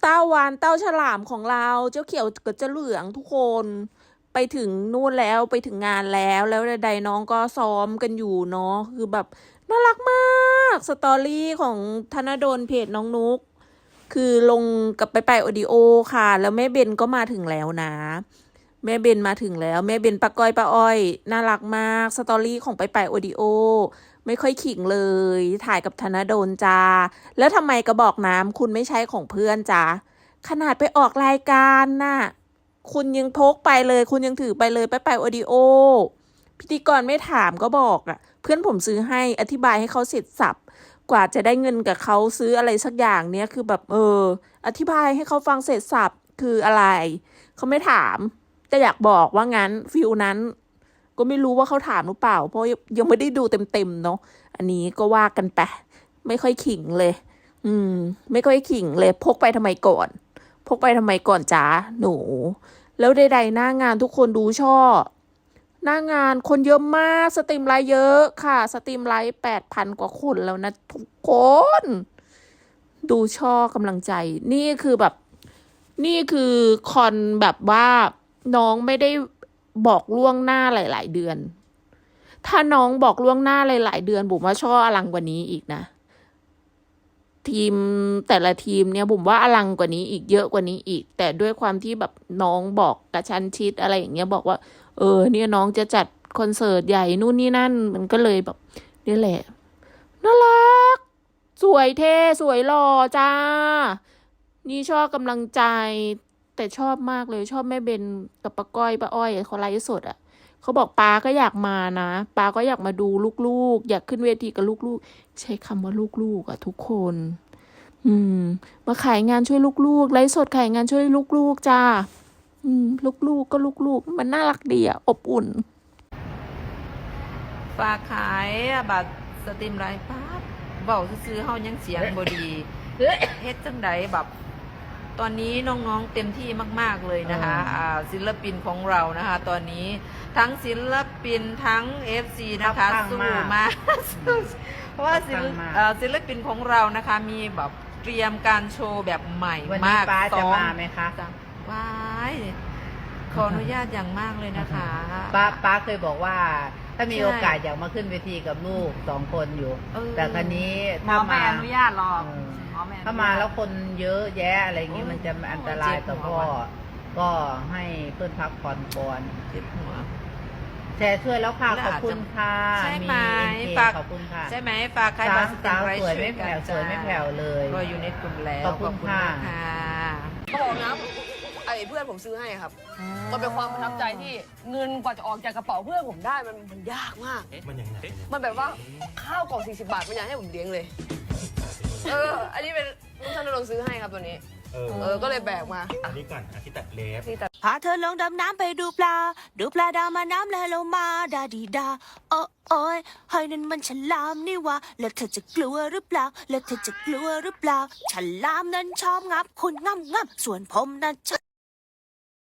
เต้าวานเต้าฉลามของเรา เจ้าเขียวกับเจ้าเหลืองทุกคนไปถึงนู่นแล้วไปถึงงานแล้วแล้วใดๆน้องก็ซ้อมกันอยู่เนาะคือแบบน่ารักมากสตอรี่ของธนดลเพจน้องนุก คือลงกับไปไปโอดิโอค่ะ แล้วแม่เบนก็มาถึงแล้วนะ แม่เบนมาถึงแล้ว แม่เบนปะก้อยปะอ้อย น่ารักมากสตอรี่ของไปไปโอดิโอ ไม่ค่อยขิงเลย ถ่ายกับธนดลจ้า แล้วทำไมกระบอกน้ำคุณไม่ใช้ของเพื่อนจ้าขนาดไปออกรายการน่ะ คุณยังพกไปเลย คุณยังถือไปเลยไปไปโอดิโอ พิธีกรไม่ถามก็บอกอะ เพื่อนผมซื้อให้อธิบายให้เขาเสร็จสับกว่าจะได้เงินกับเขาซื้ออะไรสักอย่างเนี้ยคือแบบเออ อธิบายให้เขาฟังเสร็จสับคืออะไรเขาไม่ถาม แต่อยากบอกว่างั้นฟิลนั้น ก็ไม่รู้ว่าเขาถามหรือเปล่า เพราะยังไม่ได้ดูเต็มๆเนาะอันนี้ก็ว่ากันไปไม่ค่อยขิงเลย อืม ไม่ค่อยขิงเลยพกไปทำไมก่อน พกไปทำไมก่อนจ้าหนู แล้วใดๆหน้างานทุกคนดูช่อหน้างานคนเยอะมากสตรีมไลฟ์เยอะค่ะ สตรีมไลฟ์แปดพันกว่าคนแล้วนะทุกคน ดูช่อกำลังใจ นี่คือแบบ นี่คือคอนแบบว่า น้องไม่ได้บอกล่วงหน้าหลาย ๆ เดือน ถ้าน้องบอกล่วงหน้าหลาย ๆ เดือนบุ๋มว่าช่ออลังกว่านี้อีกนะ ทีมแต่ละทีมเนี่ยผมว่าอลังกว่านี้อีกเยอะกว่านี้อีก แต่ด้วยความที่แบบน้องบอกกระชันชิดอะไรอย่างเงี้ยบอกว่า เออ เนี่ยน้องจะจัดคอนเสิร์ตใหญ่นู่นนี่นั่น มันก็เลยแบบนี่แหละน่ารัก สวยเท่สวยหล่อจ้า นี่ชอบกำลังใจ แต่ชอบมากเลยชอบแม่เบนกับป้าก้อยป้าอ้อยเขาไลฟ์สดอะ่ะเขาบอกป้าก็อยากมานะป้าก็อยากมาดูลูกๆ อยากขึ้นเวทีกับลูกๆ ใช้คำว่าลูกๆอะ่ะ ทุกคน อืม มาขายงานช่วยลูกๆไลฟ์สดขายงานช่วยลูกๆจ้าอืม ลูกๆก็ลูกๆ มันน่ารักดีอะอบอุ่น ฝากขายบัตรสตรีมไลฟ์ปั๊บเบาซื้อๆเฮายังเสียงบดีเฮ็ดจังไดแบบ ตอนนี้น้องๆเต็มที่มาก ๆเลยนะคะอ่าศิลปินของเรานะคะ ตอนนี้ทั้งศิลปินทั้ง FC นะคะครับสู้มากมากเพราะว่าศิลครับมาก เอ่อศิลปินของเรานะคะมีแบบเตรียมการโชว์แบบใหม่วันนี้มากป้าซ้จะอมาไหมคะจ้ะว้ายขออนุญาตอย่างมากเลยนะคะ ป้าป้าเคยบอกว่า ถ้ามีใช่โอกาสอยากมาขึ้นเวทีกับลูกสองคนอยู่ เออ แต่ครั้นี้หมอไม่อนุญาตหรอกเออ หมอไม่อนุญต ถ้ามาแล้วคนเยอะแยะอะไรอย่างงี้โอ้ยมันจะอันตรายต่อเจ็บหัพ่วอว่ะก็ให้เพื่อนพักผ่อนก่อนเจ็บหัว แชร์ช่วยแล้วค่ะแล้วขอบอาจจะคุณค่ะใช่ไหมเอ็นฝากขอบคุณค่ะใช่ไหมฝากใครสาบัตรสตรีสามวไลฟ์สวยช่ไม่กัแผ่วจ้าสวยไม่แผ่วเลย รออยู่ในกลุ่มแล้วขอบคุณค่ะมากค่ะ เขาบอกนะไอ้ เพื่อนผมซื้อให้ครับ มันเป็นความประทับใจที่เงินกว่าจะออกจากกระเป๋าเพื่อนผมได้มันมันยากมาก มันยังไงมันแบบว่าข้าวกล่อง40 บาทมันอยากให้ผมเลี้ยงเลย เออ อันนี้เป็นลุงชันนรงค์ซื้อให้ครับตัวนี้ เออเออ ก็เลยแบกมาอันนี้ก่อนอาทิตย์ตัดเล็บ ที่ตัดพาเธอลงดำน้ำไปดูปลา ดูปลาดามาน้ำแล้วลงมาดาดีดา โอ้โอ้ยเฮ้ยนั่นมันฉลามนี่วะแล้วเธอจะกลัวหรือเปล่า แล้วเธอจะกลัวหรือเปล่า ฉลามนั้นชอบงับคุณงับงับส่วนผมนั้นชอบ